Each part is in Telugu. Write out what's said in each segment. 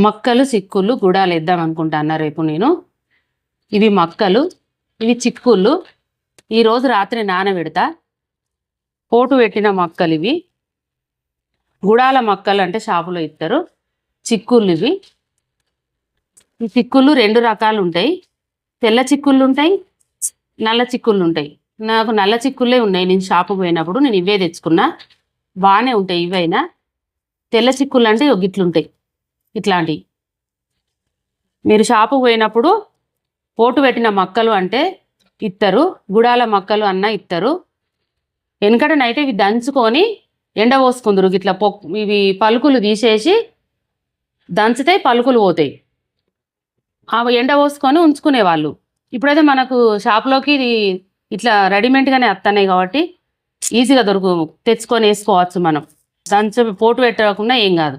మక్కలు చిక్కుళ్ళు గుడాలు వేద్దాం అనుకుంటాను రేపు నేను. ఇవి మక్కలు ఇవి చిక్కుళ్ళు. ఈరోజు రాత్రి నానబెడతా. పోటు పెట్టిన మొక్కలు ఇవి. గుడాల మొక్కలు అంటే షాపులో ఇస్తారు చిక్కుళ్ళు ఇవి. ఈ చిక్కుళ్ళు రెండు రకాలు ఉంటాయి. తెల్ల చిక్కుళ్ళు ఉంటాయి నల్ల చిక్కుళ్ళు ఉంటాయి. నాకు నల్ల చిక్కుళ్ళే ఉన్నాయి. నేను షాపు పోయినప్పుడు నేను ఇవే తెచ్చుకున్నా. బాగానే ఉంటాయి ఇవైనా. తెల్ల చిక్కుళ్ళు అంటే ఇగో గిట్లుంటాయి. ఇట్లాంటివి మీరు షాపుకు పోయినప్పుడు పోటు పెట్టిన మొక్కలు అంటే ఇత్తరు గుడాల మొక్కలు అన్న ఇత్తరు. వెనకటనైతే ఇవి దంచుకొని ఎండబోసుకుందరు ఇట్లా పొ ఇవి పలుకులు తీసేసి దంచితే పలుకులు పోతాయి. అవి ఎండ పోసుకొని ఉంచుకునేవాళ్ళు ఇప్పుడైతే మనకు షాప్లోకి ఇట్లా రెడీమేడ్గానే వస్తున్నాయి కాబట్టి ఈజీగా దొరుకు తెచ్చుకొని వేసుకోవచ్చు మనం. దంచ పోటు పెట్టకుండా ఏం కాదు.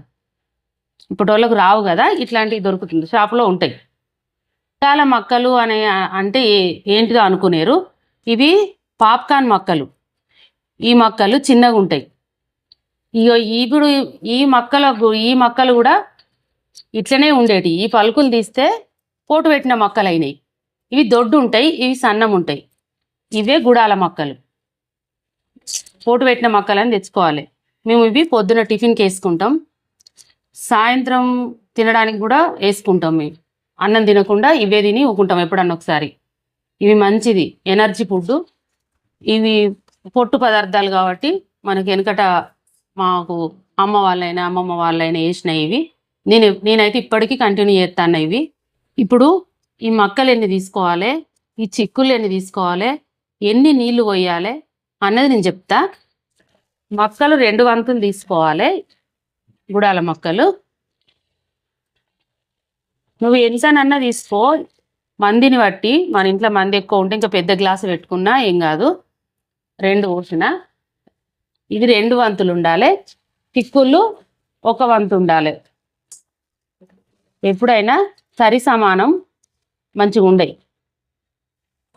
ఇప్పుడు వాళ్ళకు రావు కదా ఇట్లాంటివి దొరుకుతుంది షాప్లో ఉంటాయి. చాలా మొక్కలు అనే అంటే ఏంటిదో అనుకునేరు. ఇవి పాప్కార్న్ మొక్కలు. ఈ మొక్కలు చిన్నగా ఉంటాయి. ఇగో ఇప్పుడు ఈ మొక్కలకు ఈ మొక్కలు కూడా ఇట్లనే ఉండేటి. ఈ పలుకులు తీస్తే పోటు పెట్టిన మొక్కలు అయినాయి ఇవి దొడ్డు ఉంటాయి ఇవి సన్నం ఉంటాయి. ఇవే గుడాల మొక్కలు. పోటు పెట్టిన మొక్కలని తెచ్చుకోవాలి. మేము ఇవి పొద్దున టిఫిన్కి వేసుకుంటాం. సాయంత్రం తినడానికి కూడా వేసుకుంటాం మేము. అన్నం తినకుండా ఇవే తిని ఊకుంటాం ఎప్పుడన్నా ఒకసారి. ఇవి మంచిది ఎనర్జీ ఫుడ్ ఇవి పొట్టు పదార్థాలు కాబట్టి మనకి వెనకట మాకు అమ్మ వాళ్ళైనా అమ్మమ్మ వాళ్ళైనా వేసినాయి ఇవి. నేను నేనైతే ఇప్పటికీ కంటిన్యూ చేస్తాను ఇవి. ఇప్పుడు ఈ మక్కలు ఎన్ని తీసుకోవాలి ఈ చిక్కులు ఎన్ని తీసుకోవాలి ఎన్ని నీళ్ళు పోయాలి అన్నది నేను చెప్తా. మొక్కలు రెండు వంతులు తీసుకోవాలి. గుడాల మొక్కలు. నువ్వు ఎంతనన్నా తీసుకో మందిని బట్టి మన ఇంట్లో మంది ఎక్కువ ఉంటే ఇంకా పెద్ద గ్లాసు పెట్టుకున్నా ఏం కాదు. రెండు పోసిన. ఇది రెండు వంతులు ఉండాలి. చిక్కుళ్ళు ఒక వంతు ఉండాలి. ఎప్పుడైనా సరి సమానం మంచిగా ఉండయి.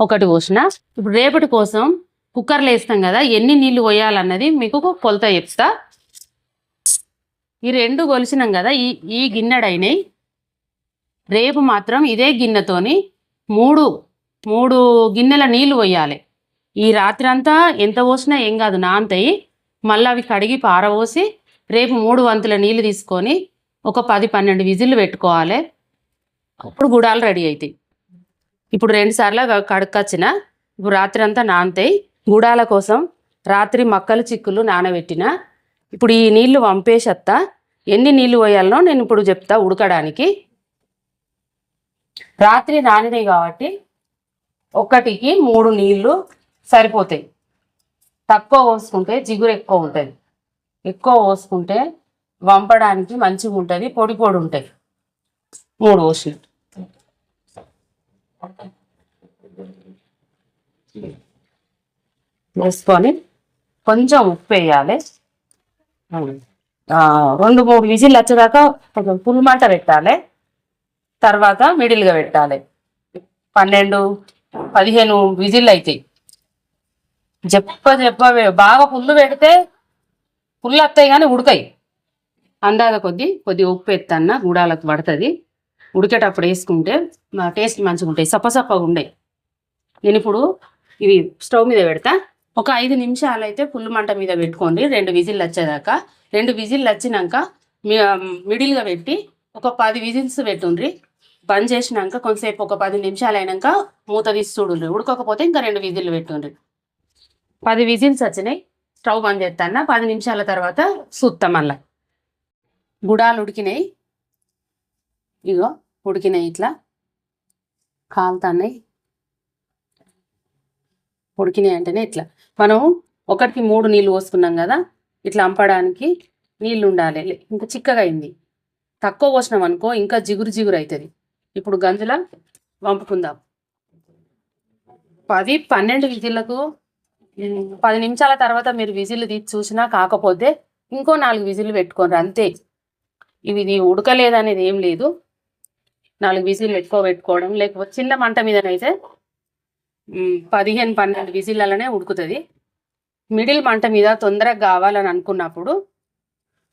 ఒకటి పోసిన. ఇప్పుడు రేపటి కోసం కుక్కర్లో వేస్తాం కదా ఎన్ని నీళ్ళు పోయాలన్నది మీకు కొలత చెప్తా. ఈ రెండు కొలిసినాం కదా ఈ ఈ గిన్నెడైనాయి. రేపు మాత్రం ఇదే గిన్నెతోని మూడు మూడు గిన్నెల నీళ్ళు పోయాలి. ఈ రాత్రి అంతా ఎంత పోసినా ఏం కాదు నాంతయి. మళ్ళీ అవి కడిగి పారబోసి రేపు మూడు వంతుల నీళ్ళు తీసుకొని ఒక పది పన్నెండు విజిల్లు పెట్టుకోవాలి. అప్పుడు గుడాలు రెడీ అవుతాయి ఇప్పుడు రెండు సార్లు కడుక్కొచ్చిన ఇప్పుడు రాత్రి అంతా నానతాయి గుడాల కోసం రాత్రి మక్కలు చిక్కులు నానబెట్టిన ఇప్పుడు ఈ నీళ్ళు వంపేసత్తా ఎన్ని నీళ్ళు పోయాలనో నేను ఇప్పుడు చెప్తా ఉడకడానికి. రాత్రి నానినాయి కాబట్టి ఒకటికి మూడు నీళ్ళు సరిపోతాయి. తక్కువ పోసుకుంటే జిగురు ఎక్కువ ఉంటుంది. ఎక్కువ పోసుకుంటే వంపడానికి మంచిగా ఉంటుంది పొడి పొడి ఉంటాయి మూడు పోసిన. వేసుకొని కొంచెం ఉప్పు వేయాలి. రెండు మూడు విజిల్ వచ్చేదాకా కొంచెం పుల్ మంట పెట్టాలి. తర్వాత మిడిల్గా పెట్టాలి. పన్నెండు పదిహేను విజిల్ అవుతాయి చెప్ప చెప్ప బాగా పుల్లు పెడితే పుల్లు వస్తాయి కానీ ఉడకాయి. అందాక కొద్ది కొద్ది ఉప్పు ఎత్తన్న గుడాలకు పడుతుంది. ఉడికేటప్పుడు వేసుకుంటే టేస్ట్ మంచిగా ఉంటాయి సప్పసప్పగా ఉండే. నేను ఇప్పుడు ఇవి స్టవ్ మీద పెడతా. ఒక ఐదు నిమిషాలు అయితే ఫుల్ మంట మీద పెట్టుకోండి. రెండు విజిల్లు వచ్చేదాకా. రెండు విజిల్లు వచ్చినాక మిడిల్గా పెట్టి ఒక పది విజిల్స్ పెట్టుండ్రి. బంద్ చేసినాక కొంతసేపు ఒక పది నిమిషాలు అయినాక మూత తీసి చూడుండ్రి. ఉడకకపోతే ఇంకా రెండు విజిల్లు పెట్టుండ్రి. పది విజిల్స్ వచ్చినాయి. స్టవ్ బంద్ చేస్తాను పది నిమిషాల తర్వాత చూస్తాం మళ్ళా. గుడాలు ఉడికినాయి. ఇగో ఉడికినాయి ఇట్లా. కాలుతున్నాయి. ఉడికినాయి అంటేనే ఇట్లా. మనం ఒకటికి మూడు నీళ్ళు పోసుకున్నాం కదా ఇట్లా అంపడానికి నీళ్ళు ఉండాలి ఇంకా చిక్కగా అయింది తక్కువ పోసినాం అనుకో ఇంకా జిగురు జిగురు అవుతుంది ఇప్పుడు గంజుల వంపుకుందాం. పది పన్నెండు విజిల్లకు పది నిమిషాల తర్వాత మీరు విజిల్ తీసి చూసినా కాకపోతే ఇంకో నాలుగు విజిల్లు పెట్టుకోండి అంతే. ఇవి ఉడకలేదు ఉడకలేదనేది ఏం లేదు. నాలుగు విజిల్లు ఎక్కువ పెట్టుకోవడం లేకపోతే చిన్న మంట మీదనైతే పదిహేను పన్నెండు విజిల్లనే ఉడుకుతుంది. మిడిల్ మంట మీద తొందరగా కావాలని అనుకున్నప్పుడు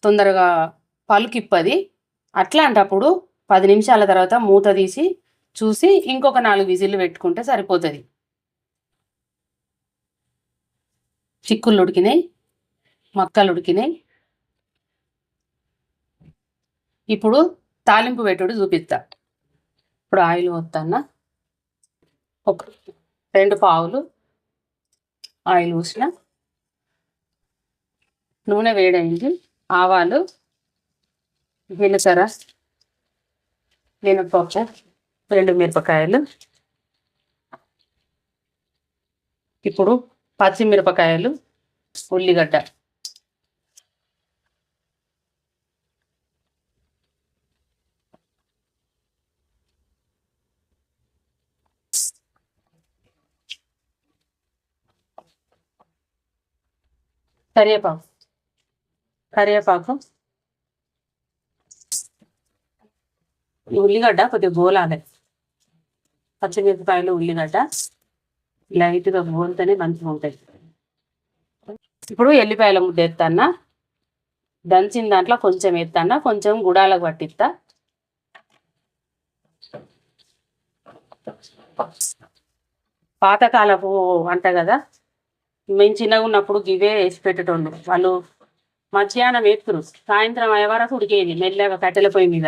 తొందరగా పలుకిప్పది. అట్లాంటప్పుడు పది నిమిషాల తర్వాత మూత తీసి చూసి ఇంకొక నాలుగు విజిల్లు పెట్టుకుంటే సరిపోతుంది. చిక్కుళ్ళు ఉడికినాయి మక్కలు ఉడికినాయి. ఇప్పుడు తాలింపు పెట్టుడు చూపిస్తా. ఇప్పుడు ఆయిల్ పోతాన్న ఒక రెండు పావులు ఆయిల్ పోసిన. నూనె వేడైంది. ఆవాలు జీలకర్ర మినపప్పు రెండు మిరపకాయలు. ఇప్పుడు పచ్చిమిరపకాయలు ఉల్లిగడ్డ. కరివేపాకు కరివేపాకు ఈ ఉల్లిగడ్డ కొద్దిగా గోలాలి. పచ్చిమిరపకాయలు ఉల్లిగడ్డ. లైట్గా గోలితేనే మంచిగా ఉంటాయి. ఇప్పుడు ఎల్లిపాయల ముద్ద ఎత్తన్నా. దంచిన దాంట్లో కొంచెం ఎత్తన్నా. కొంచెం గుడాలకు పట్టిస్తా. పాతకాలపు వంట కదా. మేము చిన్నగా ఉన్నప్పుడు ఇవే వేసి పెట్టేటోళ్ళు. వాళ్ళు మధ్యాహ్నం వేస్తురు సాయంత్రం అయ్యే వరకు ఉడికేది. మెల్లగా కట్టెల పొయ్యి మీద.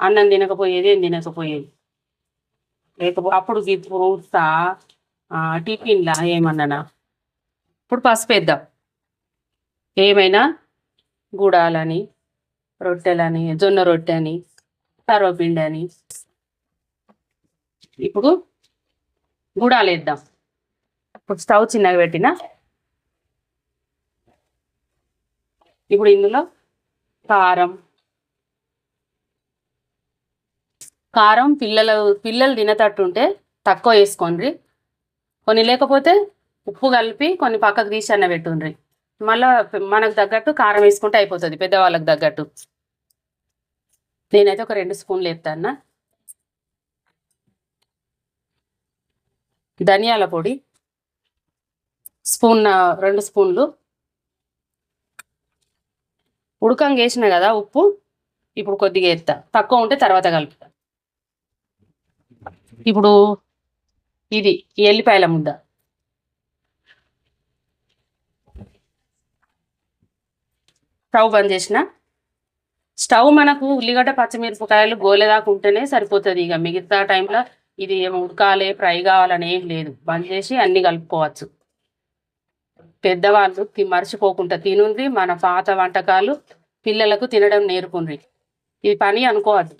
అన్నం తినకపోయేది ఏం తినకపోయేది. లేకపో అప్పుడు ఫ్రూట్స్ టిఫిన్లా ఏమన్నా ఇప్పుడు పసుపు వేద్దాం. ఏమైనా గుడాలని రొట్టెలని జొన్న రొట్టె అని సర్వపిండి అని ఇప్పుడు గుడాలు వేద్దాం. ఇప్పుడు స్టవ్ చిన్నగా పెట్టిన. ఇప్పుడు ఇందులో కారం. కారం పిల్లలు పిల్లలు తినేటట్టుంటే తక్కువ వేసుకోండి కొన్ని లేకపోతే ఉప్పు కలిపి కొన్ని పక్కకు తీసి అన్న పెట్టుండ్రి. మళ్ళా మనకు తగ్గట్టు కారం వేసుకుంటే అయిపోతుంది పెద్దవాళ్ళకి తగ్గట్టు. నేనైతే ఒక రెండు స్పూన్లు వేస్తాను ధనియాల పొడి స్పూన్ రెండు స్పూన్లు. ఉడకంగా వేసిన కదా ఉప్పు ఇప్పుడు కొద్దిగా వేస్తా. తక్కువ ఉంటే తర్వాత కలుపుతా. ఇప్పుడు ఇది ఎల్లిపాయల ముద్ద. స్టవ్ బంద్ చేసిన. స్టవ్ మనకు ఉల్లిగడ్డ పచ్చిమిరపకాయలు గోలేదాకుంటేనే సరిపోతుంది ఇక. మిగతా టైంలో ఇది ఏం ఉడకాలి ఫ్రై కావాలని ఏం లేదు. బంద్ చేసి అన్ని కలుపుకోవచ్చు. పెద్దవాళ్ళు తి- మర్చిపోకుండా తినుంది మన పాత వంటకాలు పిల్లలకు తినడం నేర్పుండ్రి. ఇది పని అనుకోవద్దు.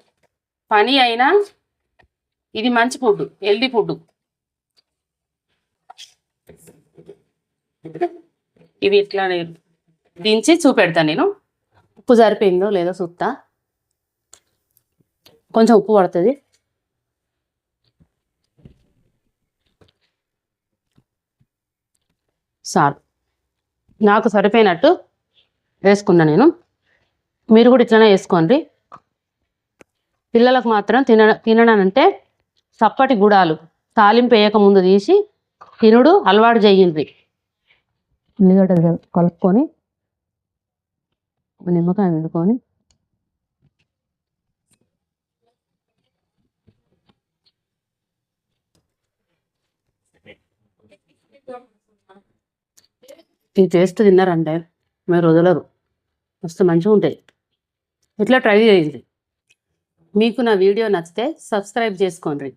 పని అయినా ఇది మంచి ఫుడ్ హెల్దీ ఫుడ్ ఇవి ఇట్లా దించి చూపెడతాను నేను. ఉప్పు సరిపోయిందో లేదో చూస్తా కొంచెం ఉప్పు పడుతుంది. సార్. నాకు సరిపోయినట్టు వేసుకున్నా నేను. మీరు కూడా ఇట్లనే వేసుకోండి. పిల్లలకు మాత్రం తిన తినడానంటే చప్పటి గుడాలు. తాలింపు వేయక ముందు తీసి తినుడు అలవాటు చేయండి. ఉల్లిగడ్డ కలుపుకొని నిమ్మకాయ వండుకొని ఇది టేస్ట్ తిన్నారంటే మీరు వదలరు. మస్తు మంచిగా ఉంటాయి. ఇట్లా ట్రై చేయండి. మీకు నా వీడియో నచ్చితే సబ్స్క్రైబ్ చేసుకోండి.